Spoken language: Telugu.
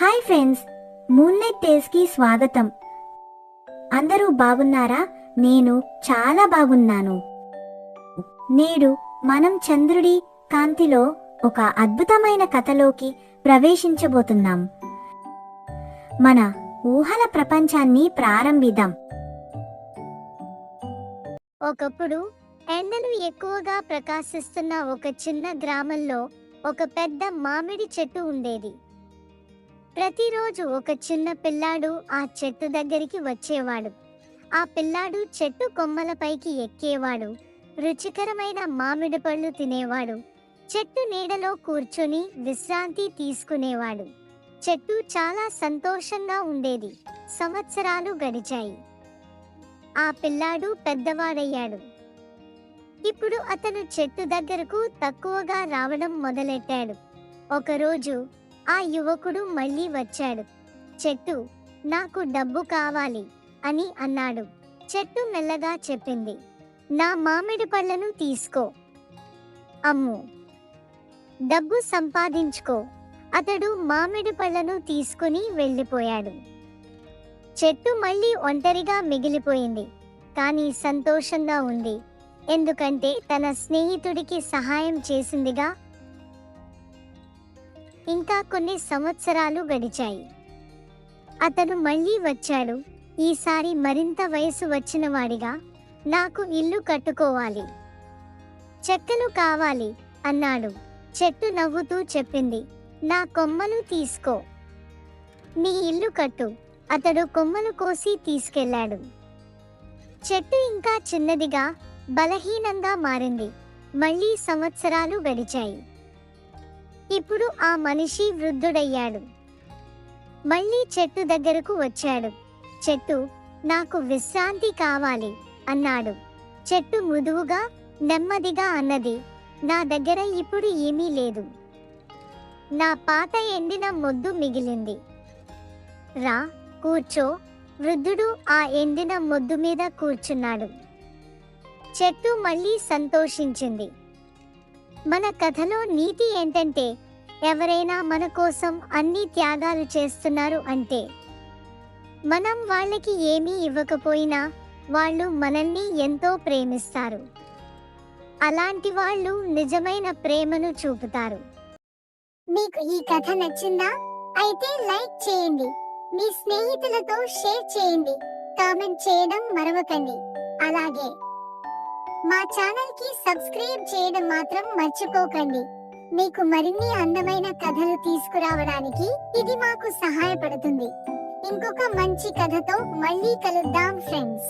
హాయ్ ఫ్రెండ్స్ మూన్లైట్ టేల్స్కి స్వాగతం. అందరూ బాగున్నారా? నేను చాలా బాగున్నాను. నేడు మనం చంద్రుడి కాంతిలో ఒక అద్భుతమైన కథలోకి ప్రవేశించబోతున్నాం. మన ఊహల ప్రపంచాన్ని ప్రారంభిద్దాం. ఒకప్పుడు ఎండలు ఎక్కువగా ప్రకాశిస్తున్న ఒక చిన్న గ్రామంలో ఒక పెద్ద మామిడి చెట్టు ఉండేది. ప్రతిరోజు ఒక చిన్న పిల్లాడు ఆ చెట్టు దగ్గరికి వచ్చేవాడు. ఆ పిల్లాడు చెట్టు కొమ్మలపైకి ఎక్కేవాడు. రుచికరమైన మామిడి పళ్ళు తినేవాడు. చెట్టు నీడలో కూర్చొని విశ్రాంతి తీసుకునేవాడు. చెట్టు చాలా సంతోషంగా ఉండేది. సంవత్సరాలు గడిచాయి. ఆ పిల్లాడు పెద్దవాడయ్యాడు. ఇప్పుడు అతను చెట్టు దగ్గరకు తక్కువగా రావడం మొదలెట్టాడు. ఒకరోజు ఆ యువకుడు మళ్ళీ వచ్చాడు. చెట్టు నాకు డబ్బు కావాలి అని అన్నాడు. చెట్టు మెల్లగా చెప్పింది. నా మామిడి పళ్ళను తీసుకో. అమ్ము. డబ్బు సంపాదించుకో. అతడు మామిడి పళ్ళను తీసుకుని వెళ్ళిపోయాడు. చెట్టు మళ్ళీ ఒంటరిగా మిగిలిపోయింది. కానీ సంతోషంగా ఉంది. ఎందుకంటే తన స్నేహితుడికి సహాయం చేసిందిగా ఇంకా కొన్ని సంవత్సరాలు గడిచాయి. అతను మళ్ళీ వచ్చాడు. ఈసారి మరింత వయసు వచ్చినవాడిగా నాకు ఇల్లు కట్టుకోవాలి. చెక్కలు కావాలి అన్నాడు. చెట్టు నవ్వుతూ చెప్పింది. నా కొమ్మలు తీసుకో. నీ ఇల్లు కట్టు. అతడు కొమ్మలు కోసి తీసుకెళ్ళాడు. చెట్టు ఇంకా చిన్నదిగా బలహీనంగా మారింది. మళ్ళీ సంవత్సరాలు గడిచాయి. ఇప్పుడు ఆ మనిషి వృద్ధుడయ్యాడు. మళ్ళీ చెట్టు దగ్గరకు వచ్చాడు. చెట్టు నాకు విశ్రాంతి కావాలి అన్నాడు. చెట్టు మృదువుగా నెమ్మదిగా అన్నది. నా దగ్గర ఇప్పుడు ఏమీ లేదు. నా పాత ఎండిన మొద్దు మిగిలింది. రా కూర్చో. వృద్ధుడు ఆ ఎండిన మొద్దు మీద కూర్చున్నాడు. చెట్టు మళ్ళీ సంతోషించింది. మన కథలో నీతి ఏంటంటే ఎవరైనా మన కోసం అన్ని త్యాగాలు చేస్తున్నారు అంటే? మనం వాళ్ళకి ఏమీ ఇవ్వకపోయినా వాళ్ళు మనల్ని ఎంతో ప్రేమిస్తారు. అలాంటి వాళ్ళు నిజమైన ప్రేమను చూపుతారు. మీకు ఈ కథ నచ్చిందా? అయితే లైక్ చేయండి. మీ స్నేహితులతో షేర్ చేయండి. కామెంట్ చేయడం మరవకండి. అలాగే మా ఛానల్కి సబ్స్క్రైబ్ చేయడం మాత్రం మర్చిపోకండి. మీకు మరిన్ని అందమైన కథలు తీసుకురావడానికి ఇది మాకు సహాయపడుతుంది. ఇంకొక మంచి కథతో మళ్ళీ కలుద్దాం ఫ్రెండ్స్